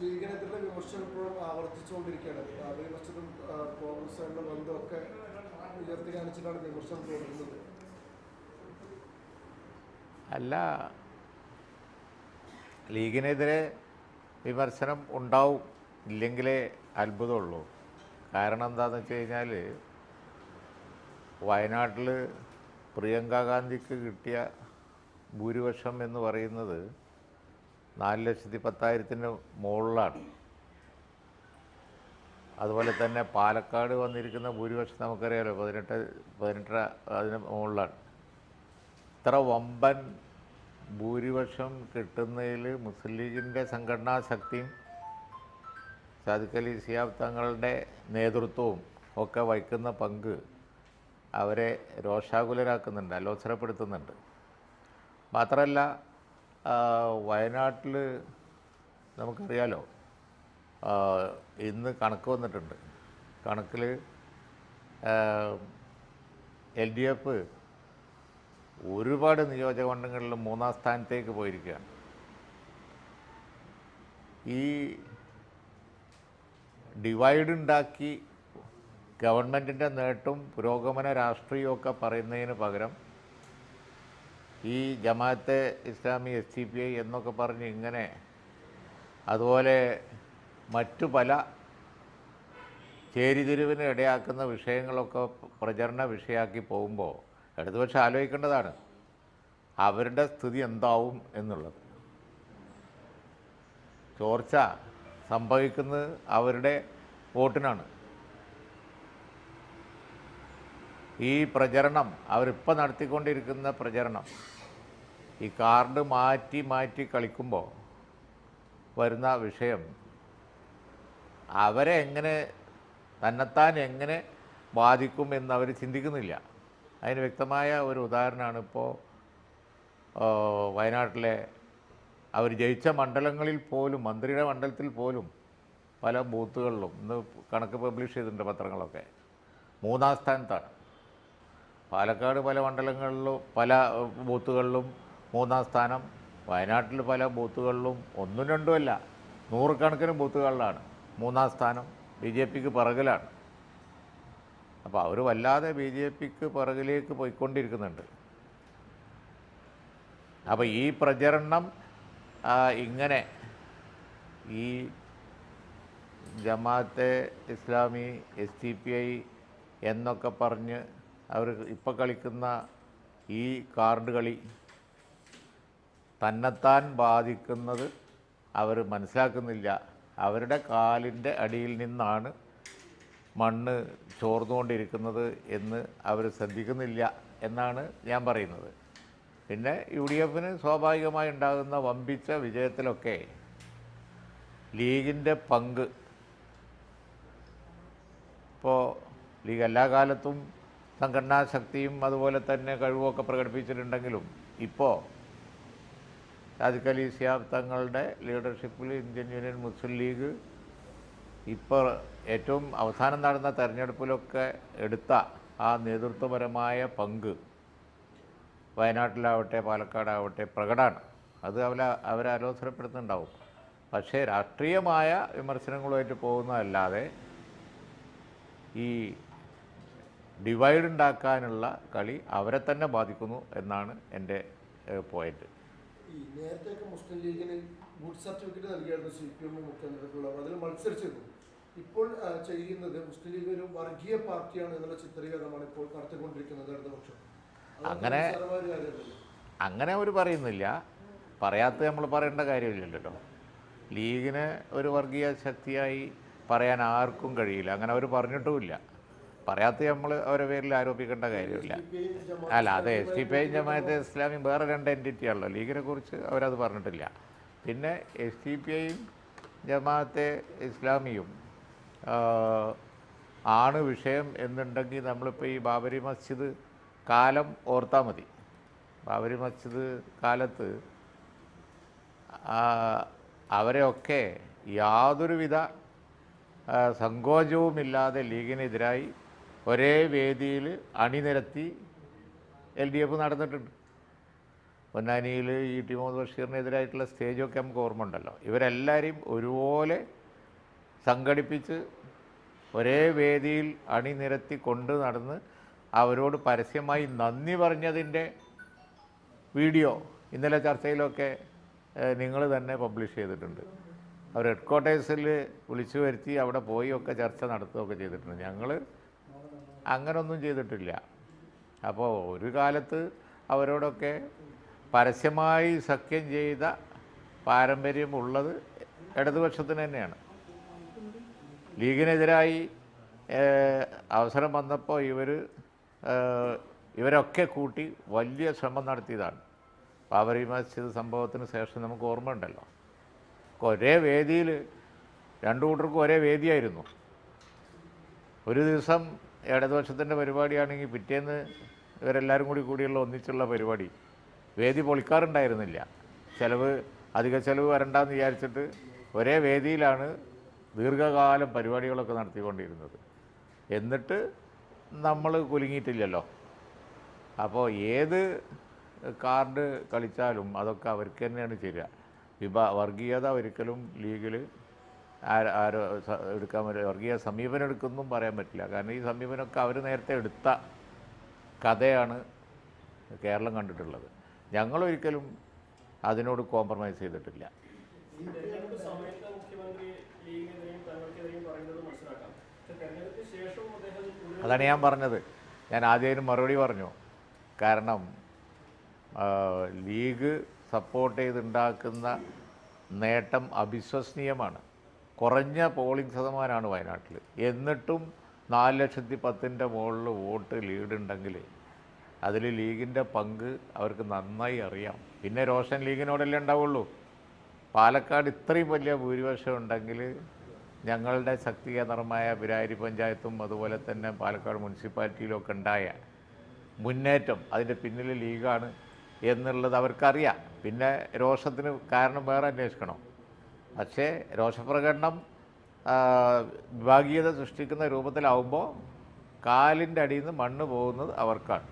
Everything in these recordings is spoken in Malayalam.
ലീഗിനെതിരെ വിമർശനം ഇപ്പോഴും ആവർത്തിച്ചുകൊണ്ടിരിക്കുകയാണ്. വിമർശനം കോൺഗ്രസുമായിട്ടുള്ള ബന്ധമൊക്കെ ഉയർത്തി കാണിച്ചിട്ടാണ് വിമർശനം തുടരുന്നത്. അല്ല ലീഗിനെതിരെ വിമർശനം ഉണ്ടാവും ഇല്ലെങ്കിലേ അത്ഭുതമുള്ളൂ. കാരണം എന്താണെന്ന് വെച്ച് കഴിഞ്ഞാൽ വയനാട്ടിൽ പ്രിയങ്ക ഗാന്ധിക്ക് കിട്ടിയ ഭൂരിപക്ഷം എന്ന് പറയുന്നത് നാല് ലക്ഷത്തി പത്തായിരത്തിന് മുകളിലാണ്. അതുപോലെ തന്നെ പാലക്കാട് വന്നിരിക്കുന്ന ഭൂരിപക്ഷം നമുക്കറിയാലോ പതിനെട്ട് പതിനെട്ടര അതിന് മുകളിലാണ്. ഇത്ര വമ്പൻ ഭൂരിപക്ഷം കിട്ടുന്നതിൽ മുസ്ലിം ലീഗിന്റെ സംഘടനാ ശക്തിയും സാദിഖലി സിയാബ് തങ്ങളുടെ നേതൃത്വവും ഒക്കെ വഹിക്കുന്ന പങ്ക് അവരെ രോഷാകുലരാക്കുന്നുണ്ട് അലോസരപ്പെടുത്തുന്നുണ്ട്. മാത്രമല്ല വയനാട്ടിൽ നമുക്കറിയാലോ ഇന്ന് കണക്ക് വന്നിട്ടുണ്ട്. കണക്കിൽ എൽ ഡി എഫ് ഒരുപാട് നിയോജക മണ്ഡലങ്ങളിൽ മൂന്നാം സ്ഥാനത്തേക്ക് പോയിരിക്കുകയാണ്. ഈ ഡിവൈഡ് ഉണ്ടാക്കി ഗവൺമെന്റിന്റെ നേട്ടവും പുരോഗമന രാഷ്ട്രീയമൊക്കെ പറയുന്നതിന് പകരം ഈ Jamaate Islami S C P I എന്നൊക്കെ പറഞ്ഞ് ഇങ്ങനെ അതുപോലെ മറ്റു പല ചേരിതിരിവിന് ഇടയാക്കുന്ന വിഷയങ്ങളൊക്കെ പ്രചരണ വിഷയമാക്കി പോകുമ്പോൾ ഇടതുപക്ഷം ആലോചിക്കേണ്ടതാണ് അവരുടെ സ്ഥിതി എന്താവും എന്നുള്ളത്. ചോർച്ച സംഭവിക്കുന്നത് അവരുടെ വോട്ടിനാണ്. ഈ പ്രചരണം അവരിപ്പോൾ നടത്തിക്കൊണ്ടിരിക്കുന്ന പ്രചരണം ഈ കാർഡ് മാറ്റി മാറ്റി കളിക്കുമ്പോൾ വരുന്ന വിഷയം അവരെ എങ്ങനെ തന്നെത്താൻ എങ്ങനെ ബാധിക്കും എന്ന് അവർ ചിന്തിക്കുന്നില്ല. അതിന് വ്യക്തമായ ഒരു ഉദാഹരണമാണ് ഇപ്പോൾ വയനാട്ടിലെ അവർ ജയിച്ച മണ്ഡലങ്ങളിൽ പോലും മന്ത്രിയുടെ മണ്ഡലത്തിൽ പോലും പല ബൂത്തുകളിലും ഇന്ന് കണക്ക് പബ്ലിഷ് ചെയ്തിട്ടുണ്ട് പത്രങ്ങളൊക്കെ മൂന്നാം സ്ഥാനത്താണ്. പാലക്കാട് പല മണ്ഡലങ്ങളിലും പല ബൂത്തുകളിലും മൂന്നാം സ്ഥാനം. വയനാട്ടിൽ പല ബൂത്തുകളിലും ഒന്നും രണ്ടുമല്ല നൂറുകണക്കിന് ബൂത്തുകളിലാണ് മൂന്നാം സ്ഥാനം ബി ജെ പിക്ക് പിറകിലാണ്. അപ്പോൾ അവർ വല്ലാതെ ബി ജെ പിക്ക് പിറകിലേക്ക് പോയിക്കൊണ്ടിരിക്കുന്നുണ്ട്. അപ്പോൾ ഈ പ്രചരണം ഇങ്ങനെ ഈ Jamaate Islami S T P I എന്നൊക്കെ പറഞ്ഞ് അവർ ഇപ്പോൾ കളിക്കുന്ന ഈ കാർഡ് കളി തന്നെത്താൻ ബാധിക്കുന്നത് അവർ മനസ്സിലാക്കുന്നില്ല. അവരുടെ കാലിന്റെ അടിയിൽ നിന്നാണ് മണ്ണ് ചോർന്നുകൊണ്ടിരിക്കുന്നത് എന്ന് അവർ ശ്രദ്ധിക്കുന്നില്ല എന്നാണ് ഞാൻ പറയുന്നത്. പിന്നെ യു ഡി എഫിന് സ്വാഭാവികമായി ഉണ്ടാകുന്ന വമ്പിച്ച വിജയത്തിലൊക്കെ ലീഗിന്റെ പങ്ക്. ഇപ്പോൾ ലീഗ് എല്ലാ കാലത്തും സംഘടനാ ശക്തിയും അതുപോലെ തന്നെ കഴിവുമൊക്കെ പ്രകടിപ്പിച്ചിട്ടുണ്ടെങ്കിലും ഇപ്പോൾ സാദിഖ് സിയാബ് തങ്ങളുടെ ലീഡർഷിപ്പിൽ ഇന്ത്യൻ യൂണിയൻ മുസ്ലിം ലീഗ് ഇപ്പോൾ ഏറ്റവും അവസാനം നടന്ന തെരഞ്ഞെടുപ്പിലൊക്കെ എടുത്ത ആ നേതൃത്വപരമായ പങ്ക് വയനാട്ടിലാവട്ടെ പാലക്കാടാവട്ടെ പ്രകടമാണ്. അത് അവർ അവരെ അലോസരപ്പെടുത്തുന്നുണ്ടാവും. പക്ഷേ രാഷ്ട്രീയമായ വിമർശനങ്ങളുമായിട്ട് പോകുന്നതല്ലാതെ ഈ ഡിവൈഡ് ഉണ്ടാക്കാനുള്ള കളി അവരെ തന്നെ ബാധിക്കുന്നു എന്നാണ് എന്റെ പോയിന്റ് ഈ നേരത്തെയൊക്കെ മുസ്ലിം ലീഗിന് ഗുഡ് സർട്ടിഫിക്കറ്റ് നൽകിയായിരുന്നു സി പി എമ്മും നേതൃത്വമുള്ളവർ അതിൽ മത്സരിച്ചിരുന്നു. ഇപ്പോൾ ചെയ്യുന്നത് മുസ്ലിം ലീഗ് ഒരു വർഗീയ പാർട്ടിയാണ് എന്നുള്ള ചിത്രീകരണമാണ് ഇപ്പോൾ നടത്തിക്കൊണ്ടിരിക്കുന്നത് ഇടതുപക്ഷം. അങ്ങനെ-. അങ്ങനെ അവർ പറയുന്നില്ല. പറയാത്ത നമ്മൾ പറയേണ്ട കാര്യമില്ലല്ലോ. ലീഗിനെ ഒരു വർഗീയ ശക്തിയായി പറയാൻ ആർക്കും കഴിയില്ല. അങ്ങനെ അവർ പറഞ്ഞിട്ടുമില്ല. പറയാത്ത നമ്മൾ അവരെ പേരിൽ ആരോപിക്കേണ്ട കാര്യമില്ല. അല്ല അത് S T P I Jamaate ഇസ്ലാമിയും വേറെ രണ്ട് എന്റിറ്റിയാണല്ലോ ലീഗിനെ കുറിച്ച് അവരത് പറഞ്ഞിട്ടില്ല. പിന്നെ എസ് ടി പി ഐയും ജമാഅത്തെ ഇസ്ലാമിയും ആണ് വിഷയം എന്നുണ്ടെങ്കിൽ നമ്മളിപ്പോൾ ഈ ബാബരി മസ്ജിദ് കാലം ഓർത്താൽ മതി. ബാബരി മസ്ജിദ് കാലത്ത് അവരെയൊക്കെ യാതൊരുവിധ സങ്കോചവുമില്ലാതെ ലീഗിനെതിരായി ഒരേ വേദിയിൽ അണിനിരത്തി എൽ ഡി എഫ് നടന്നിട്ടുണ്ട്. പൊന്നാനിയിൽ ഈ ടി മുഹമ്മദ് ബഷീറിനെതിരായിട്ടുള്ള സ്റ്റേജൊക്കെ നമുക്ക് ഓർമ്മ ഉണ്ടല്ലോ ഇവരെല്ലാവരെയും ഒരുപോലെ സംഘടിപ്പിച്ച് ഒരേ വേദിയിൽ അണിനിരത്തി കൊണ്ട് നടന്ന് അവരോട് പരസ്യമായി നന്ദി പറഞ്ഞതിന്റെ വീഡിയോ ഇന്നലെ ചർച്ചയിലൊക്കെ നിങ്ങൾ തന്നെ പബ്ലിഷ് ചെയ്തിട്ടുണ്ട്. അവർ ഹെഡ് ക്വാർട്ടേഴ്സിൽ വിളിച്ചു വരുത്തി അവിടെ പോയി ഒക്കെ ചർച്ച നടത്തുകയൊക്കെ ചെയ്തിട്ടുണ്ട്. ഞങ്ങൾ അങ്ങനൊന്നും ചെയ്തിട്ടില്ല. അപ്പോൾ ഒരു കാലത്ത് അവരോടൊക്കെ പരസ്യമായി സഖ്യം ചെയ്ത പാരമ്പര്യം ഉള്ളത് ഇടതുപക്ഷത്തിന് തന്നെയാണ്. ലീഗിനെതിരായി അവസരം വന്നപ്പോൾ ഇവർ ഇവരൊക്കെ കൂട്ടി വലിയ ശ്രമം നടത്തിയതാണ്. ബാബറി മസ്ജിദ് സംഭവത്തിന് ശേഷം നമുക്ക് ഓർമ്മയുണ്ടല്ലോ ഒരേ വേദിയിൽ രണ്ടു കൂട്ടർക്കും ഒരേ വേദിയായിരുന്നു. ഒരു ദിവസം ഇടതുപക്ഷത്തിന്റെ പരിപാടിയാണെങ്കിൽ പിറ്റേന്ന് ഇവരെല്ലാവരും കൂടി കൂടിയുള്ള ഒന്നിച്ചുള്ള പരിപാടി. വേദി പൊളിക്കാറുണ്ടായിരുന്നില്ല. ചിലവ് അധിക ചിലവ് വരണ്ടെന്ന് വിചാരിച്ചിട്ട് ഒരേ വേദിയിലാണ് ദീർഘകാലം പരിപാടികളൊക്കെ നടത്തിക്കൊണ്ടിരുന്നത്. എന്നിട്ട് നമ്മൾ കുലുങ്ങിയിട്ടില്ലല്ലോ. അപ്പോൾ ഏത് കാർഡ് കളിച്ചാലും അതൊക്കെ അവർക്ക് തന്നെയാണ് ചെയ്യുക വിഭാ വർഗീയത ഒരിക്കലും ലീഗിൽ ആരോ എടുക്കാൻ പറ്റില്ല വർഗീയ സമീപനം എടുക്കൊന്നും പറയാൻ പറ്റില്ല. കാരണം ഈ സമീപനമൊക്കെ അവർ നേരത്തെ എടുത്ത കഥയാണ് കേരളം കണ്ടിട്ടുള്ളത്. ഞങ്ങളൊരിക്കലും അതിനോട് കോംപ്രമൈസ് ചെയ്തിട്ടില്ല. അതാണ് ഞാൻ പറഞ്ഞത്. ഞാൻ ആദ്യം മറുപടി പറഞ്ഞു. കാരണം ലീഗ് സപ്പോർട്ട് ചെയ്തുണ്ടാക്കുന്ന നേട്ടം അവിശ്വസനീയമാണ്. കുറഞ്ഞ പോളിംഗ് ശതമാനമാണ് വയനാട്ടിൽ. എന്നിട്ടും നാല് ലക്ഷത്തി പത്തിന്റെ മുകളിൽ വോട്ട് ലീഡുണ്ടെങ്കിൽ അതിൽ ലീഗിന്റെ പങ്ക് അവർക്ക് നന്നായി അറിയാം. പിന്നെ റോഷൻ ലീഗിനോടല്ലേ ഉണ്ടാവുള്ളൂ. പാലക്കാട് ഇത്രയും വലിയ ഭൂരിപക്ഷം ഉണ്ടെങ്കിൽ ഞങ്ങളുടെ ശക്തി കേന്ദ്രമായ പിരാരി പഞ്ചായത്തും അതുപോലെ തന്നെ പാലക്കാട് മുനിസിപ്പാലിറ്റിയിലും ഒക്കെ ഉണ്ടായ മുന്നേറ്റം അതിന്റെ പിന്നിൽ ലീഗാണ് എന്നുള്ളത് അവർക്കറിയാം. പിന്നെ രോഷത്തിന് കാരണം വേറെ അന്വേഷിക്കണം? പക്ഷേ രോഷപ്രകടനം വിഭാഗീയത സൃഷ്ടിക്കുന്ന രൂപത്തിലാവുമ്പോൾ കാലിന്റെ അടിയിൽ നിന്ന് മണ്ണ് പോകുന്നത് അവർക്കാണ്.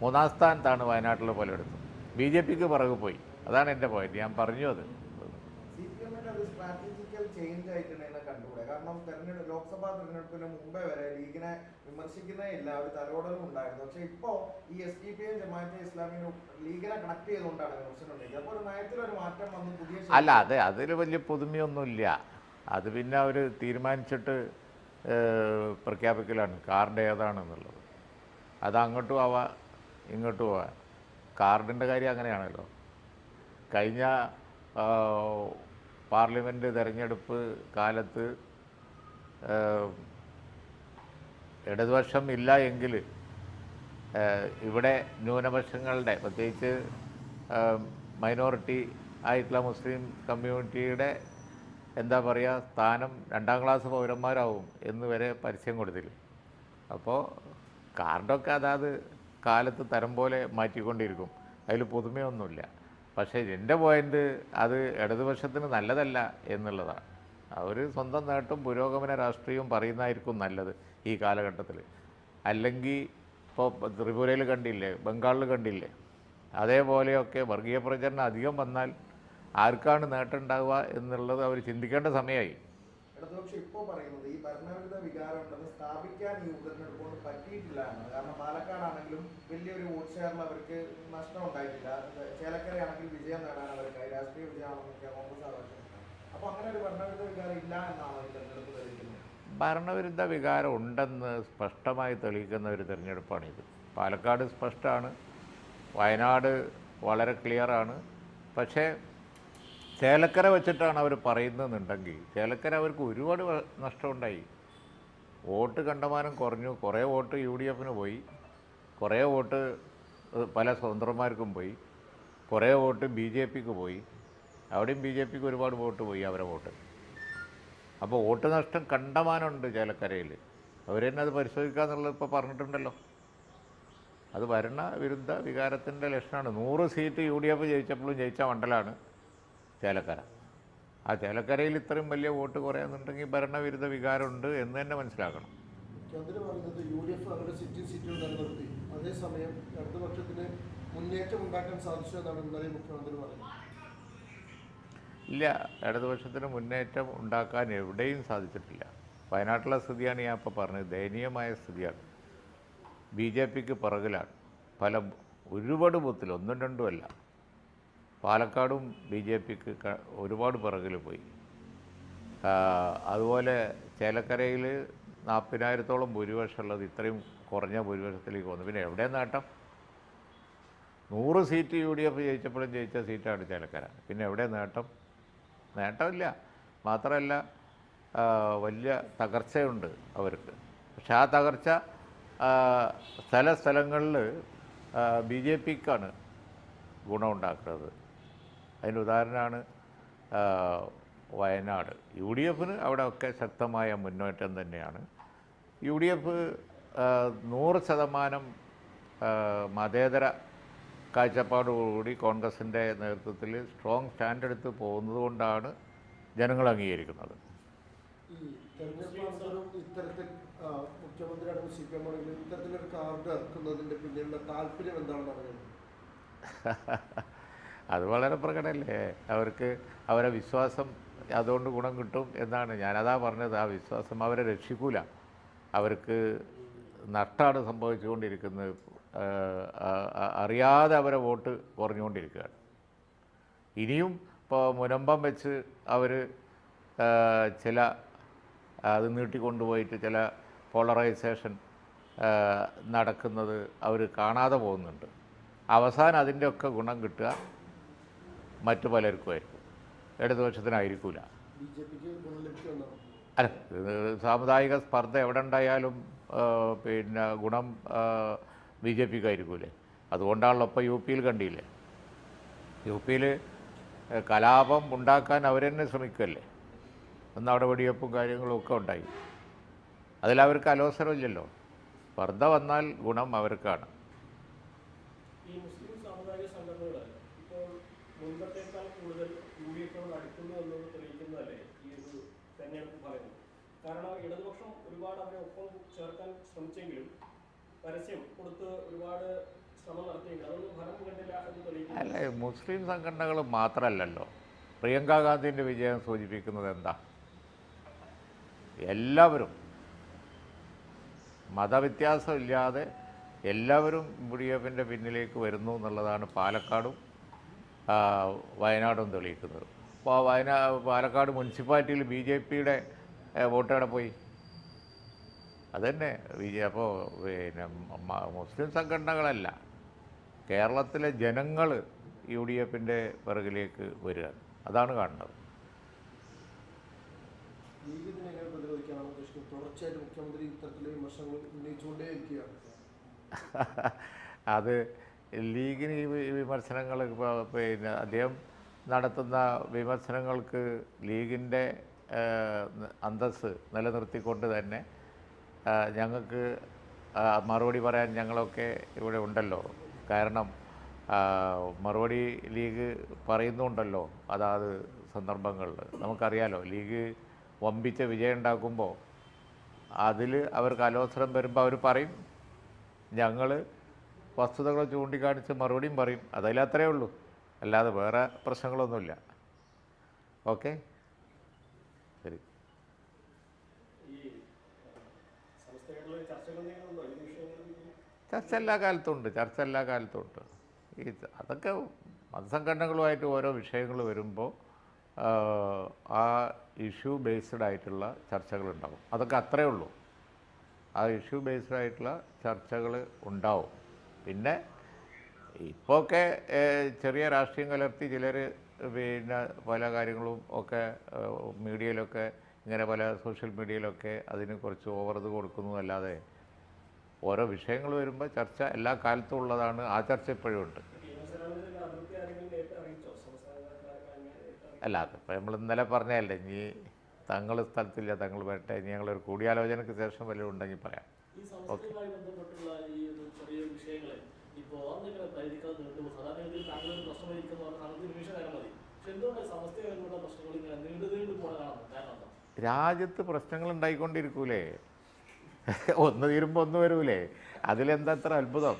മൂന്നാം സ്ഥാനത്താണ് വയനാട്ടിലെ പലയിടത്തും ബി ജെ പിക്ക് പിറകു പോയി. അതാണ് എന്റെ പോയിന്റ് ഞാൻ പറഞ്ഞു അത്. സ്ട്രാറ്റജിക്കൽ ചേഞ്ച് ആയിട്ടുണ്ടെന്ന് കണ്ടുകൂടെ? കാരണം തെരഞ്ഞെടുപ്പ് ലോക്സഭാ തെരഞ്ഞെടുപ്പിന് മുമ്പേ വരെ ലീഗിനെ വിമർശിക്കുന്ന എല്ലാ ഒരു തലോടലും ഉണ്ടായിരുന്നു. പക്ഷെ ഇപ്പോ ഈ എസ് ഡി പി ജമാഅത്തെ ഇസ്ലാമിനും ലീഗിനെ കണക്ട് ചെയ്തുകൊണ്ടാണ് വിമർശനം അപ്പോൾ ഒരു നയത്തിലൊരു മാറ്റം വന്നു പുതിയ അല്ല അതെ അതിൽ വലിയ പുതുമയൊന്നുമില്ല. അത് പിന്നെ അവർ തീരുമാനിച്ചിട്ട് പ്രഖ്യാപിക്കലാണ്. കാർഡ് ഏതാണെന്നുള്ളത്. അത് അങ്ങോട്ടും ആവാം ഇങ്ങോട്ടും ആവാം കാർഡിന്റെ കാര്യം അങ്ങനെയാണല്ലോ. കഴിഞ്ഞ പാർലമെന്റ് തെരഞ്ഞെടുപ്പ് കാലത്ത് ഇടതുപക്ഷം ഇല്ല എങ്കിൽ ഇവിടെ ന്യൂനപക്ഷങ്ങളുടെ പ്രത്യേകിച്ച് മൈനോറിറ്റി ആയിട്ടുള്ള മുസ്ലിം കമ്മ്യൂണിറ്റിയുടെ എന്താ പറയുക സ്ഥാനം രണ്ടാം ക്ലാസ് പൗരന്മാരാവും എന്ന് വരെ പരസ്യം കൊടുത്തില്ല. അപ്പോൾ കാർഡൊക്കെ അതാത് കാലത്ത് തരം പോലെ മാറ്റിക്കൊണ്ടിരിക്കും. അതിൽ പുതുമയൊന്നുമില്ല. പക്ഷേ എന്റെ പോയിന്റ് അത് ഇടതുപക്ഷത്തിന് നല്ലതല്ല എന്നുള്ളതാണ്. അവർ സ്വന്തം നേട്ടം പുരോഗമന രാഷ്ട്രീയവും പറയുന്നതായിരിക്കും നല്ലത് ഈ കാലഘട്ടത്തിൽ. അല്ലെങ്കിൽ ഇപ്പോൾ ത്രിപുരയിൽ കണ്ടില്ലേ ബംഗാളിൽ കണ്ടില്ലേ അതേപോലെയൊക്കെ വർഗീയ പ്രചരണം അധികം വന്നാൽ ആർക്കാണ് നേട്ടം ഉണ്ടാവുക എന്നുള്ളത് അവർ ചിന്തിക്കേണ്ട സമയമായി. ഇടതുപക്ഷം ഇപ്പോൾ പറയുന്നത് ഈ ഭരണവിരുദ്ധ വികാരം ഉണ്ടെന്ന് സ്ഥാപിക്കാൻ ഈ ഉപതെരഞ്ഞെടുപ്പ് പറ്റിയിട്ടില്ല എന്ന് കാരണം പാലക്കാടാണെങ്കിലും വലിയൊരു വോട്ട് ഷെയറിൽ അവർക്ക് നഷ്ടം ഉണ്ടായിട്ടില്ല ചേലക്കരയാണെങ്കിൽ വിജയം നേടാൻ അവർക്കായി രാഷ്ട്രീയ വിജയമാണെന്നൊക്കെ കോൺഗ്രസ് ആവശ്യം അപ്പോൾ അങ്ങനെ ഒരു ഭരണവിരുദ്ധ വികാരം ഇല്ല എന്നാണ് ഈ തെരഞ്ഞെടുപ്പ് തെളിയിക്കുന്നത്? ഭരണവിരുദ്ധ വികാരം ഉണ്ടെന്ന് സ്പഷ്ടമായി തെളിയിക്കുന്ന ഒരു തിരഞ്ഞെടുപ്പാണിത്. പാലക്കാട് സ്പഷ്ടമാണ് വയനാട് വളരെ ക്ലിയറാണ്. പക്ഷേ ചേലക്കര വെച്ചിട്ടാണ് അവർ പറയുന്നതെന്നുണ്ടെങ്കിൽ ചേലക്കര അവർക്ക് ഒരുപാട് നഷ്ടമുണ്ടായി. വോട്ട് കണ്ടമാനം കുറഞ്ഞു. കുറേ വോട്ട് യു ഡി എഫിന് പോയി. കുറേ വോട്ട് പല സ്വതന്ത്രന്മാർക്കും പോയി. കുറേ വോട്ട് ബി ജെ പിക്ക് പോയി. അവിടെയും ബി ജെ പിക്ക് ഒരുപാട് വോട്ട് പോയി അവരെ വോട്ട്. അപ്പോൾ വോട്ട് നഷ്ടം കണ്ടമാനമുണ്ട് ചേലക്കരയിൽ അവർ തന്നെ അത് പരിശോധിക്കുക എന്നുള്ളത് ഇപ്പോൾ പറഞ്ഞിട്ടുണ്ടല്ലോ. അത് ഭരണ വിരുദ്ധ വികാരത്തിന്റെ ലക്ഷണമാണ്. നൂറ് സീറ്റ് യു ഡി എഫ് ജയിച്ചപ്പോഴും ജയിച്ച മണ്ഡലമാണ് ചേലക്കര. ആ ചേലക്കരയിൽ ഇത്രയും വലിയ വോട്ട് കുറയാന്നുണ്ടെങ്കിൽ ഭരണവിരുദ്ധ വികാരമുണ്ട് എന്ന് തന്നെ മനസ്സിലാക്കണം. മുഖ്യമന്ത്രി പറയുന്നത് യു ഡി എഫ് അവരുടെ സിറ്റിംഗ് സീറ്റുകൾ നിലനിർത്തി. അതേസമയം ഇടതുപക്ഷത്തിന് മുന്നേറ്റം ഉണ്ടാക്കാൻ സാധിച്ചു എന്നാണ് ഇന്നലെ മുഖ്യമന്ത്രി പറയുന്നത് ഇല്ല ഇടതുപക്ഷത്തിന് മുന്നേറ്റം ഉണ്ടാക്കാൻ എവിടെയും സാധിച്ചിട്ടില്ല. വയനാട്ടിലെ സ്ഥിതിയാണ് ഞാൻ ഇപ്പോൾ പറഞ്ഞത്. ദയനീയമായ സ്ഥിതിയാണ്. ബി ജെ പിക്ക് പിറകിലാണ്. പല ഒരുപാട് ബൂത്തിൽ ഒന്നും രണ്ടും അല്ല. പാലക്കാടും ബി ജെ പിക്ക് ഒരുപാട് പിറകിൽ പോയി. അതുപോലെ ചേലക്കരയിൽ നാൽപ്പതിനായിരത്തോളം ഭൂരിപക്ഷമുള്ളത് ഇത്രയും കുറഞ്ഞ ഭൂരിപക്ഷത്തിലേക്ക് വന്നു. പിന്നെ എവിടെ നേട്ടം? നൂറ് സീറ്റ് യു ഡി എഫ് ജയിച്ചപ്പോഴും ജയിച്ച സീറ്റാണ് ചേലക്കര. പിന്നെ എവിടെ നേട്ടം? നേട്ടമില്ല. മാത്രമല്ല വലിയ തകർച്ചയുണ്ട് അവർക്ക്. പക്ഷെ ആ തകർച്ച സ്ഥല സ്ഥലങ്ങളിൽ ബി ജെ പിക്കാണ് ഗുണമുണ്ടാക്കുന്നത്. അതിന് ഉദാഹരണമാണ് വയനാട്. യു ഡി എഫിന് അവിടെ ഒക്കെ ശക്തമായ മുന്നേറ്റം തന്നെയാണ്. യു ഡി എഫ് നൂറ് ശതമാനം മതേതര കാഴ്ചപ്പാടോടുകൂടി കോൺഗ്രസിന്റെ നേതൃത്വത്തിൽ സ്ട്രോങ് സ്റ്റാൻഡ് എടുത്ത് പോകുന്നത് കൊണ്ടാണ് ജനങ്ങൾ അംഗീകരിക്കുന്നത്. ഈ തെരഞ്ഞെടുപ്പ് ഇത്തരത്തിൽ മുഖ്യമന്ത്രിയുടെ മുഖ്യമന്ത്രി അടക്കം സി പി എം ആണെങ്കിലും ഇത്തരത്തിലൊരു കാർഡ് ഇറക്കുന്നതിന്റെ പിന്നിലുള്ള താല്പര്യം എന്താണെന്ന് അറിയുന്നത് അത് വളരെ പ്രകടമല്ലേ? അവർക്ക് അവരെ വിശ്വാസം അതുകൊണ്ട് ഗുണം കിട്ടും എന്നാണ്. ഞാനതാ പറഞ്ഞത് ആ വിശ്വാസം അവരെ രക്ഷിക്കൂല. അവർക്ക് നഷ്ടമാണ് സംഭവിച്ചുകൊണ്ടിരിക്കുന്നത്. അറിയാതെ അവരെ വോട്ട് കുറഞ്ഞുകൊണ്ടിരിക്കുകയാണ്. ഇനിയും ഇപ്പോൾ മുനമ്പം വെച്ച് അവർ ചില അത് നീട്ടിക്കൊണ്ടുപോയിട്ട് ചില പോളറൈസേഷൻ നടക്കുന്നത് അവർ കാണാതെ പോകുന്നുണ്ട്. അവസാനം അതിന്റെയൊക്കെ ഗുണം കിട്ടുക. മറ്റു പലർക്കുമായിരിക്കും ഇടതുപക്ഷത്തിനായിരിക്കില്ല അല്ല സാമുദായിക സ്പർദ്ധ എവിടെ ഉണ്ടായാലും പിന്നെ ഗുണം ബി ജെ പിക്ക് ആയിരിക്കൂലേ അതുകൊണ്ടാണല്ലോ ഇപ്പോൾ യു പിയിൽ കണ്ടില്ലേ? യു പിയിൽ കലാപം ഉണ്ടാക്കാൻ അവരെന്നെ ശ്രമിക്കല്ലേ? അന്ന് അവിടെ വെടിവെപ്പും കാര്യങ്ങളും ഒക്കെ ഉണ്ടായി. അതിലവർക്ക് അലോസരമില്ലല്ലോ. സ്പർദ്ധ വന്നാൽ ഗുണം അവർക്കാണ് ഈ മുസ്ലിം സാമുദായിക സംഘടനകൾ ഇപ്പോൾ മുൻപത്തേക്കാൾ കൂടുതൽ യു ഡി എഫിനോട് അടുക്കുന്നു എന്നത് തെളിയിക്കുന്നതല്ലേ ഈ ഒരു തെരഞ്ഞെടുപ്പ് പറയുന്നത് കാരണം ഇടതുപക്ഷം ഒരുപാട് അവരെ ഒപ്പം ചേർക്കാൻ ശ്രമിച്ചെങ്കിലും പരസ്യം കൊടുത്ത് ഒരുപാട് ശ്രമം നടത്തിയെങ്കിലും അതൊന്നും ഫലം കണ്ടില്ല എന്ന് തെളിയിക്കുന്നു. അല്ല മുസ്ലിം സംഘടനകൾ മാത്രമല്ലല്ലോ. പ്രിയങ്ക ഗാന്ധിന്റെ വിജയം സൂചിപ്പിക്കുന്നത് എന്താ? എല്ലാവരും മതവ്യത്യാസമില്ലാതെ എല്ലാവരും യു ഡി എഫിന്റെ പിന്നിലേക്ക് വരുന്നു എന്നുള്ളതാണ് പാലക്കാടും വയനാടും തെളിയിക്കുന്നത്. അപ്പോൾ വയനാ പാലക്കാട് മുനിസിപ്പാലിറ്റിയിൽ ബി ജെ പിയുടെ വോട്ട് എവിടെ പോയി? അതന്നെ. ബി ജെ അപ്പോൾ പിന്നെ മുസ്ലിം സംഘടനകളല്ല. കേരളത്തിലെ ജനങ്ങൾ യു ഡി എഫിന്റെ പിറകിലേക്ക് വരിക. അതാണ് കാണുന്നത്. ലീഗ് ഇതിനെങ്ങനെ പ്രതിരോധിക്കാനാണ് ഉദ്ദേശിക്കുന്നത്? തുടർച്ചയായിട്ട് മുഖ്യമന്ത്രി ഇത്തരത്തിലെ വിമർശനങ്ങൾ ഉന്നയിച്ചുകൊണ്ടേയിരിക്കുകയാണ്. അത് ലീഗിന് ഈ വിമർശനങ്ങൾ പിന്നെ അദ്ദേഹം നടത്തുന്ന വിമർശനങ്ങൾക്ക് ലീഗിന്റെ അന്തസ് നിലനിർത്തിക്കൊണ്ട് തന്നെ ഞങ്ങൾക്ക് മറുപടി പറയാൻ ഞങ്ങളൊക്കെ ഇവിടെ ഉണ്ടല്ലോ. കാരണം മറുപടി ലീഗ് പറയുന്നുണ്ടല്ലോ അതാത് സന്ദർഭങ്ങളിൽ. നമുക്കറിയാലോ ലീഗ് വമ്പിച്ച വിജയം ഉണ്ടാക്കുമ്പോൾ അതിൽ അവർക്ക് അലോസരം വരുമ്പോൾ അവർ പറയും ഞങ്ങൾ വസ്തുതകൾ ചൂണ്ടിക്കാണിച്ച് മറുപടിയും പറയും. അതിലത്രേ ഉള്ളൂ. അല്ലാതെ വേറെ പ്രശ്നങ്ങളൊന്നുമില്ല. ഓക്കെ? ശരി. ചർച്ച എല്ലാ കാലത്തും ഉണ്ട്. ചർച്ച എല്ലാ കാലത്തും ഉണ്ട്. ഈ അതൊക്കെ മതസംഘടനകളുമായിട്ട് ഓരോ വിഷയങ്ങൾ വരുമ്പോൾ ആ ഇഷ്യൂ ബേസ്ഡ് ആയിട്ടുള്ള ചർച്ചകളുണ്ടാവും അതൊക്കെ അത്രേ ഉള്ളൂ. ആ ഇഷ്യൂ ബേസ്ഡ് ആയിട്ടുള്ള ചർച്ചകൾ ഉണ്ടാവും. പിന്നെ ഇപ്പോഴൊക്കെ ചെറിയ രാഷ്ട്രീയം കലർത്തി ചിലർ പിന്നെ പല കാര്യങ്ങളും ഒക്കെ മീഡിയയിലൊക്കെ ഇങ്ങനെ പല സോഷ്യൽ മീഡിയയിലൊക്കെ അതിന് കുറച്ച് ഓവർ ഇത് കൊടുക്കുന്നു അല്ലാതെ ഓരോ വിഷയങ്ങൾ വരുമ്പോൾ ചർച്ച എല്ലാ കാലത്തും ഉള്ളതാണ് ആ ചർച്ച ഇപ്പോഴും ഉണ്ട്? അല്ല അതിപ്പോൾ നമ്മൾ ഇന്നലെ പറഞ്ഞതല്ലേ ഇനി തങ്ങൾ സ്ഥലത്തില്ല തങ്ങൾ വരട്ടെ ഇനി ഞങ്ങളൊരു കൂടിയാലോചനയ്ക്ക് ശേഷം വല്ലതും ഉണ്ടെങ്കിൽ പറയാം ഈ സംസ്ഥയുമായി ബന്ധപ്പെട്ടുള്ള ഈ ഒരു ചെറിയ വിഷയങ്ങളെ ഇപ്പോൾ അന്നിങ്ങനെ രാജ്യത്ത് പ്രശ്നങ്ങൾ ഉണ്ടായിക്കൊണ്ടിരിക്കൂലേ ഒന്ന് തീരുമ്പോൾ ഒന്ന് വരൂലേ? അതിലെന്താ അത്ര അത്ഭുതം?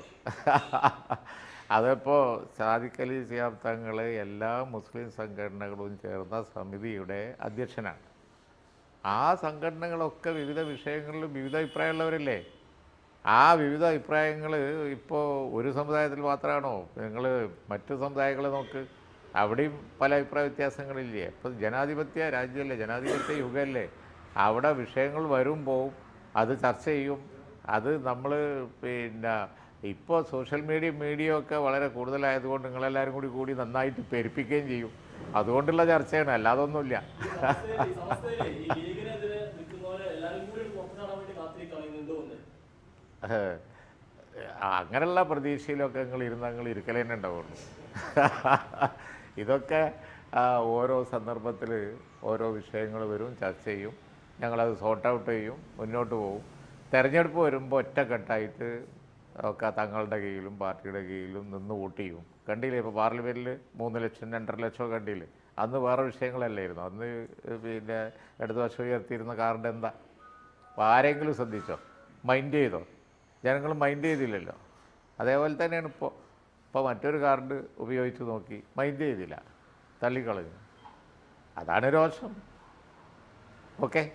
അതിപ്പോൾ സാദിഖ് അലി സിയാബ് തങ്ങൾ എല്ലാ മുസ്ലിം സംഘടനകളും ചേർന്ന സമിതിയുടെ അധ്യക്ഷനാണ്. ആ സംഘടനകളൊക്കെ വിവിധ വിഷയങ്ങളിൽ വിവിധ അഭിപ്രായമുള്ളവരല്ലേ? ആ വിവിധ അഭിപ്രായങ്ങൾ ഇപ്പോൾ ഒരു സമുദായത്തിൽ മാത്രമാണോ നിങ്ങൾ മറ്റു സമുദായങ്ങളെ നോക്ക്. അവിടെയും പല അഭിപ്രായ വ്യത്യാസങ്ങളില്ലേ? ഇപ്പം ജനാധിപത്യ രാജ്യമല്ലേ? ജനാധിപത്യ യുഗമല്ലേ അവിടെ വിഷയങ്ങൾ വരും പോവും. അത് ചർച്ച ചെയ്യും. അത് നമ്മൾ പിന്നെ ഇപ്പോൾ സോഷ്യൽ മീഡിയ മീഡിയ ഒക്കെ വളരെ കൂടുതലായതുകൊണ്ട് നിങ്ങളെല്ലാവരും കൂടി കൂടി നന്നായിട്ട് പെരുപ്പിക്കുകയും ചെയ്യും. അതുകൊണ്ടുള്ള ചർച്ചയാണ് അല്ലാതെ ഒന്നുമില്ല ഈ സമസ്തയിലെ- ഈ സമസ്തയിലെ ഈ ലീഗിനെതിരെ നിൽക്കുന്നവരെ എല്ലാവരും കൂടി ഒരു പുറത്തു കാണാൻ വേണ്ടി കാത്തിരിക്കുകയാണ് ഈ നീണ്ടുകൊണ്ട് ഏഹ്, അങ്ങനെയുള്ള പ്രതീക്ഷയിലൊക്കെ നിങ്ങൾ ഇരുന്ന് നിങ്ങൾ ഇരിക്കലേ ഉണ്ടാവുള്ളൂ. ഇതൊക്കെ ഓരോ സന്ദർഭത്തിൽ ഓരോ വിഷയങ്ങൾ വരും ചർച്ച ചെയ്യും. ഞങ്ങളത് സോർട്ട് ഔട്ട് ചെയ്യും മുന്നോട്ട് പോകും തെരഞ്ഞെടുപ്പ് വരുമ്പോൾ ഒറ്റക്കെട്ടായിട്ട് ഒക്കെ തങ്ങളുടെ കീഴിലും പാർട്ടിയുടെ കീഴിലും നിന്ന് വോട്ട് ചെയ്യും. കണ്ടില്ലേ ഇപ്പോൾ പാർലമെന്റിൽ മൂന്ന് ലക്ഷം രണ്ടര ലക്ഷം കണ്ടില്ലേ? അന്ന് വേറെ വിഷയങ്ങളല്ലായിരുന്നു. അന്ന് പിന്നെ ഇടതുപക്ഷം ഉയർത്തിയിരുന്ന കാറിന്റെ എന്താ? ആരെങ്കിലും ശ്രദ്ധിച്ചോ? മൈൻഡ് ചെയ്തോ? ജനങ്ങൾ മൈൻഡ് ചെയ്തില്ലല്ലോ. അതേപോലെ തന്നെയാണ് ഇപ്പോൾ ഇപ്പോൾ മറ്റൊരു കാർഡ് ഉപയോഗിച്ച് നോക്കി മൈൻഡ് ചെയ്തില്ല. തള്ളിക്കളഞ്ഞു. അതാണ് രോഷം. ഓക്കെ?